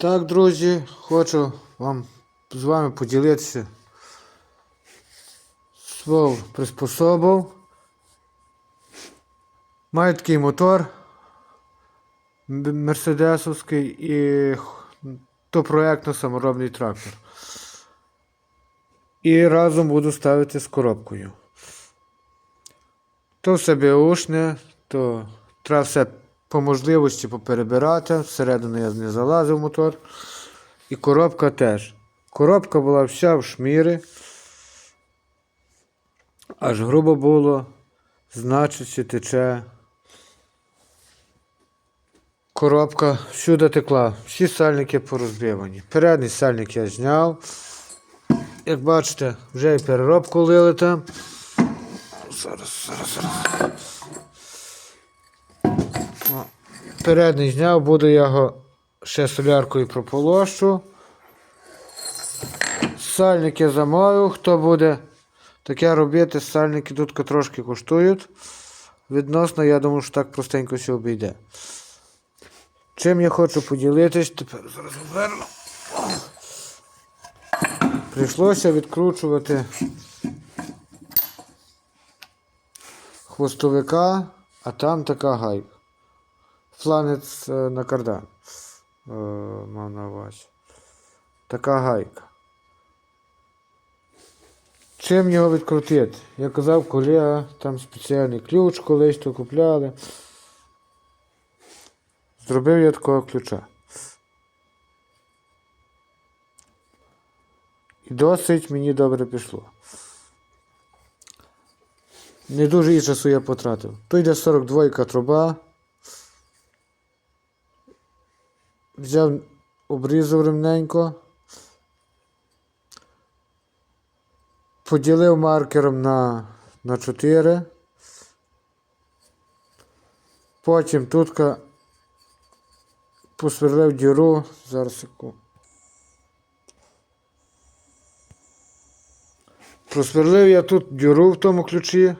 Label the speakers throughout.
Speaker 1: Так, друзі, хочу вам з вами поділитися свого приспособив. Маю такий мотор мерседесовський і то проєктно саморобний трактор. І разом буду ставити з коробкою. То все беушне, то треба все по можливості поперебирати. Всередину я не залазив мотор. І коробка теж. Коробка була вся в шміри. Аж грубо було, значить, тече. Коробка всюди текла. Всі сальники порозбивані. Передній сальник я зняв. Як бачите, вже і переробку лили там. Зараз, зараз, зараз. О, Передній зняв, буду я його ще соляркою прополощу. Сальник я замовив, хто буде таке робити, сальники тут трошки коштують. Відносно, я думаю, що так простенько все обійде. Чим я хочу поділитись, тепер зараз оберну. Прийшлося відкручувати хвостовика, а там така гайка. Фланець е, на кардан. Е, мав на увазі. Така гайка. Чим його відкрутити? Я казав, колега, там спеціальний ключ колись то купляли. Зробив я такого ключа. І досить мені добре пішло. Не дуже і часу я потратив. То йде 42 труба. Взяв, обрізав ремненько. Поділив маркером на, на 4. Потім тут посверлив діру. Зараз секунду. Просверлив я тут діру в тому ключі.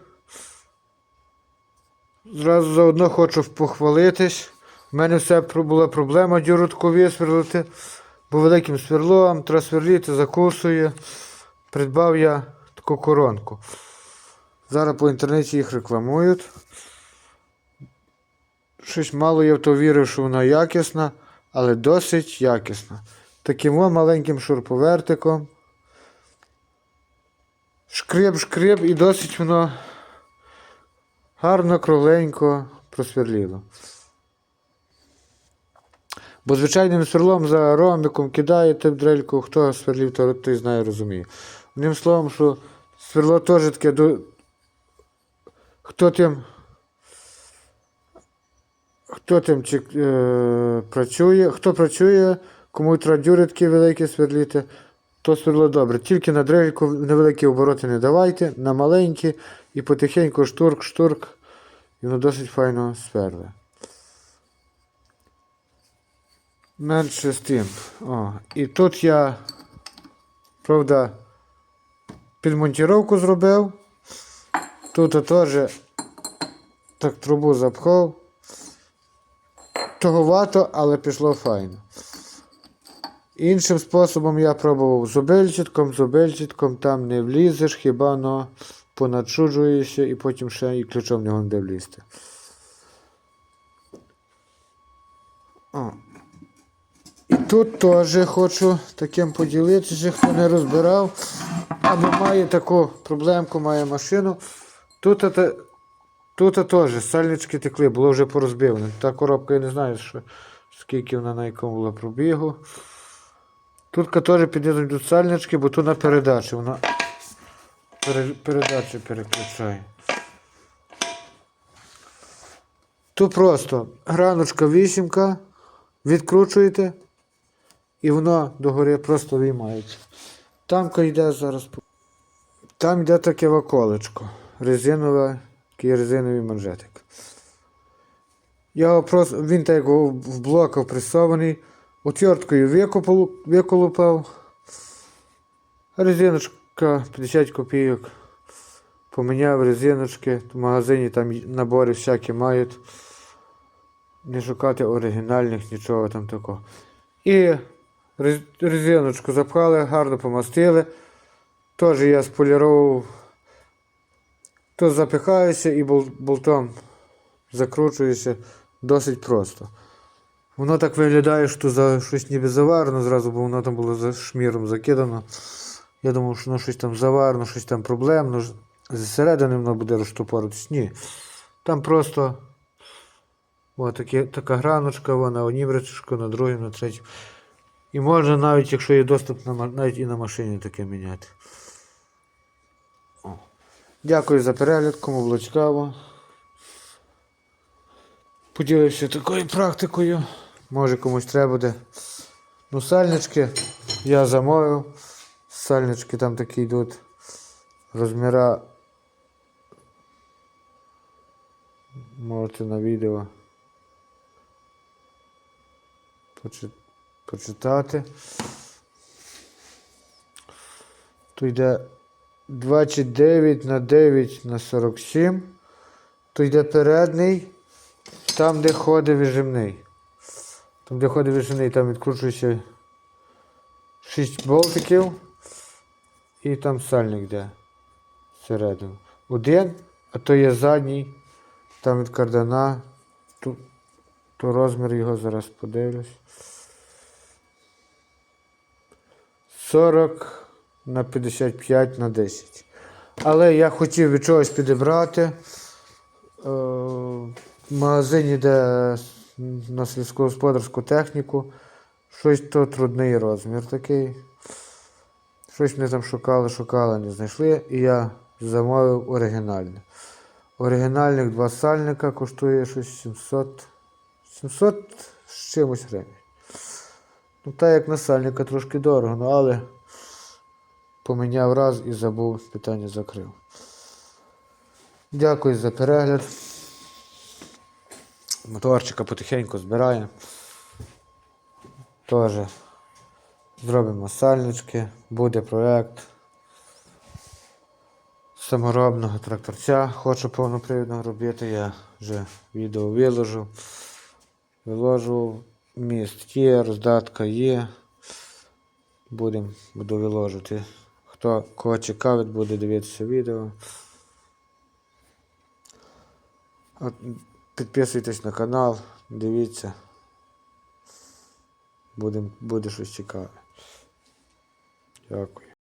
Speaker 1: Зразу заодно хочу похвалитись. У мене все була проблема діру таку висверлити, бо великим сверлом треба сверлити, закусує. Придбав я таку коронку. Зараз по інтернеті їх рекламують. Щось мало я в то вірив, що вона якісна, але досить якісна. Таким маленьким шурповертиком. Шкреб, шкреб і досить воно гарно, кругленько просверліло. Бо звичайним сверлом за ромбиком кидаєте в дрельку, хто сверлів, то той знає, розуміє. Одним словом, що сверло теж таке до... Хто тим. Хто тим чек- е, працює, хто працює, кому такі великі сверліти, то сверло добре. Тільки на дрельку невеликі обороти не давайте, на маленькі і потихеньку штурк, штурк, і воно досить файно сверле. Менше з тим. О, і тут я, правда, підмонтіровку зробив. Тут теж так трубу запхав. Туговато, але пішло файно. Іншим способом я пробував зубельчатком, зубельчатком, там не влізеш, хіба но понадшуджуєшся і потім ще і ключом в нього не влізти. О. Тут теж хочу таким поділитися, хто не розбирав, або має таку проблемку, має машину. Тут, тут теж сальнички текли, було вже порозбивано. Та коробка я не знаю, що, скільки вона на якому була пробігу. Тут теж піднизу йдуть сальнички, бо тут на передачі. Вона пере, передачі переключає. Тут просто граночка вісімка, відкручуєте, і воно догори просто виймається. Там йде зараз. Там йде таке ваколечко. Резинове, такий резиновий манжетик. Я просто, він так в блока впресований, отверткою виколупав. Резиночка 50 копійок. Поміняв резиночки. В магазині там набори всякі мають. Не шукати оригінальних, нічого там такого. І резиночку запхали, гарно помастили. Теж я сполірував. То запихаєшся і болтом закручуєшся досить просто. Воно так виглядає, що за щось ніби заварено зразу, бо воно там було за шміром закидано. Я думав, що воно щось там заварено, щось там проблемно. Зсередини воно буде розтопоритись. Ні. Там просто о, такі, така граночка, вона онібричка на другій, на третій. І можна навіть, якщо є доступ навіть і на машині таке міняти. О. Дякую за перегляд, кому було цікаво. Поділився такою практикою. Може комусь треба буде. Ну, сальнички я замовив. Сальнички там такі йдуть. Розміра. Можете на відео почи- почитати. Тут йде 29 на 9 на 47. Тут йде передній, там, де ходить вижимний. Там, де ходить вижимний, там відкручується 6 болтиків. І там сальник йде всередину. Один, а то є задній, там від кардана. То розмір його зараз подивлюсь. 40 на 55 на 10. Але я хотів від чогось підібрати. Е, В магазині, де на сільськогосподарську техніку, щось то трудний розмір такий. Щось ми там шукали, шукали, не знайшли. І я замовив оригінальне. Оригінальних два сальника коштує щось 700. 700 з чимось гривень. Ну, так як на сальника трошки дорого, ну але поміняв раз і забув, питання закрив. Дякую за перегляд. Моторчика потихеньку збираємо. Теж зробимо сальнички, буде проєкт саморобного тракторця. Хочу повнопривідного робити, я вже відео виложу. Виложу, міст є, роздатка є. Будемо буду виложити. Хто кого цікавить, буде дивитися відео. Підписуйтесь на канал, дивіться. Будем, буде щось цікаве. Дякую.